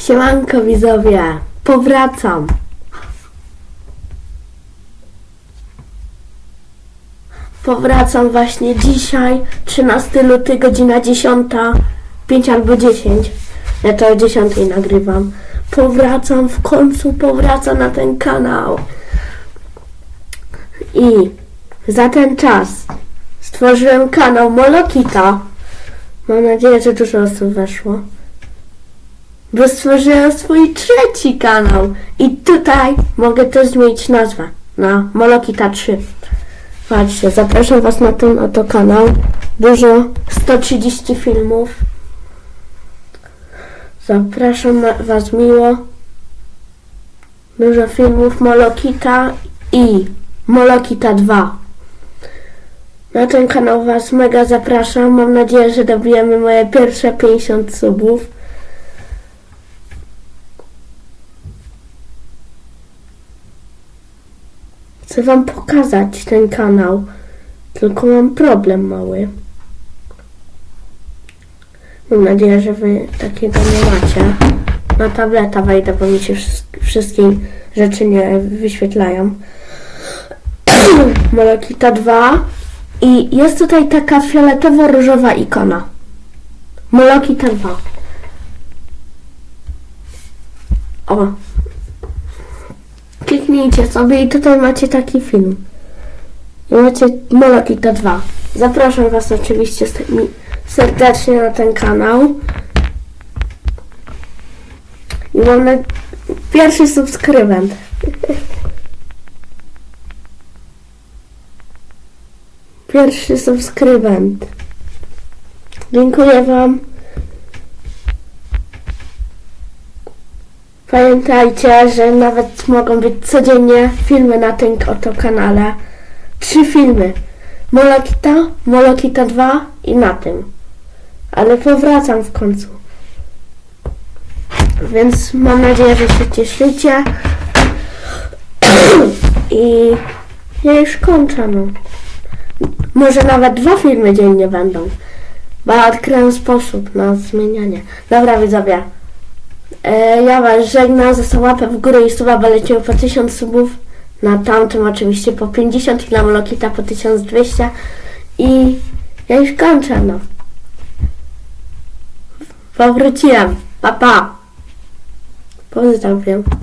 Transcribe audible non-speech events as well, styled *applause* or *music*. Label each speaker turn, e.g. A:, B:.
A: Siemanko widzowie, powracam. Powracam właśnie dzisiaj, 13 luty, godzina 10, 5 albo 10. Ja to o 10 nagrywam. Powracam, w końcu powracam na ten kanał. I za ten czas stworzyłem kanał Molokita. Mam nadzieję, że dużo osób weszło bo stworzyłem swój trzeci kanał i tutaj mogę też zmienić nazwę na Molokita 3. Patrzcie, zapraszam Was na ten oto kanał. Dużo, 130 filmów. Zapraszam Was miło. Dużo filmów Molokita i Molokita 2. Na ten kanał Was mega zapraszam. Mam nadzieję, że dobijemy moje pierwsze 50 subów. Chcę wam pokazać ten kanał, tylko mam problem mały. Mam nadzieję, że wy takiego nie macie. Na tableta wejdę, bo mi się wszystk- wszystkie rzeczy nie wyświetlają. *clears throat* Molokita 2 i jest tutaj taka fioletowo-różowa ikona. Molokita 2. O, Kliknijcie sobie i tutaj macie taki film. I macie Molokita 2. Zapraszam Was oczywiście serdecznie na ten kanał. I mam na... pierwszy subskrybent. *laughs* Pierwszy subskrybent. Dziękuję Wam. Pamiętajcie, że nawet mogą być codziennie filmy na tym oto kanale. Trzy filmy. Molokita, Molokita 2 i na tym. Ale powracam w końcu. Więc mam nadzieję, że się cieszycie. *clears throat* I ja już kończę, no. Może nawet dwa filmy dziennie będą. Bo odkryłem sposób na zmienianie. Dobra widzowie. E, ja was żegnam, zostaw łapę w górę i suba, bo lecimy po 1000 subów. Na tamtym oczywiście po 50 i na Molokita po 1200. I ja już kończę, no. Powróciłem. Pa, pa. Pozdrawiam.